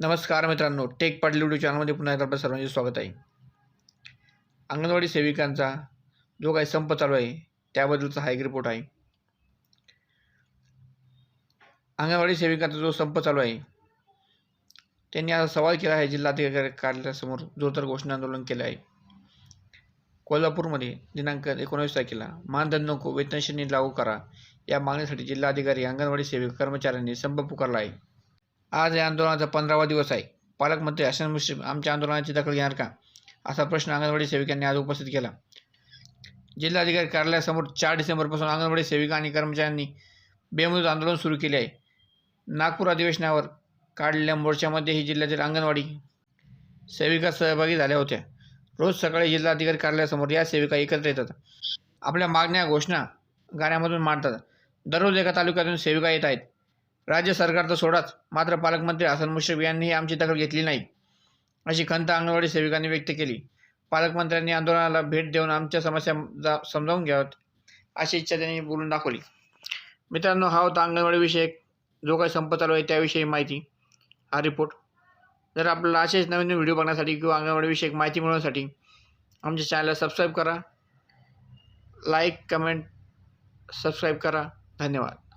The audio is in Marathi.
नमस्कार मित्रांनो टेक पाटील युट्यूब चॅनलमध्ये पुन्हा एकदा आपलं सर्वांचे स्वागत आहे. अंगणवाडी सेविकांचा जो काही संप चालू आहे त्याबद्दलचा हा एक रिपोर्ट आहे. अंगणवाडी सेविकांचा जो संप चालू आहे त्यांनी आता सवाल केला आहे जिल्हाधिकारी कार्यालयासमोर जोरदार घोषणा आंदोलन केलं आहे. कोल्हापूरमध्ये दिनांक एकोणावीस तारखेला मानधन नको वेतनश्रेणी लागू करा या मागणीसाठी जिल्हाधिकारी अंगणवाडी सेविका कर्मचाऱ्यांनी संप पुकारला आहे. आज या आंदोलनाचा पंधरावा दिवस आहे. पालकमंत्री हसन मुश्रीफ आमच्या आंदोलनाची दखल घेणार का? असा प्रश्न अंगणवाडी सेविकांनी आज उपस्थित केला. जिल्हाधिकारी कार्यालयासमोर चार डिसेंबरपासून अंगणवाडी सेविका आणि कर्मचाऱ्यांनी बेमुदत आंदोलन सुरू केले आहे. नागपूर अधिवेशनावर काढलेल्या मोर्चामध्येही जिल्ह्यातील अंगणवाडी सेविका सहभागी झाल्या होत्या. रोज सकाळी जिल्हाधिकारी कार्यालयासमोर या सेविका एकत्र येतात. आपल्या मागण्या घोषणा गाण्यामधून मांडतात. दररोज एका तालुक्यातून सेविका येत आहेत. राज्य सरकार तर सोडाच. मात्र पालकमंत्री हसन मुश्रीफ यांनीही आमची दखल घेतली नाही अशी खंत अंगणवाडी सेविकांनी व्यक्त केली. पालकमंत्र्यांनी आंदोलनाला भेट देऊन आमच्या समस्या जा समजावून घ्याव्यात अशी इच्छा त्यांनी बोलून दाखवली. मित्रांनो हा होता अंगणवाडीविषयक जो काही संप चालू आहे त्याविषयी माहिती. हा रिपोर्ट जर आपल्याला असेच नवीन व्हिडिओ बघण्यासाठी किंवा अंगणवाडीविषयक माहिती मिळवण्यासाठी आमच्या चॅनलला सबस्क्राईब करा. लाईक कमेंट सबस्क्राईब करा. धन्यवाद.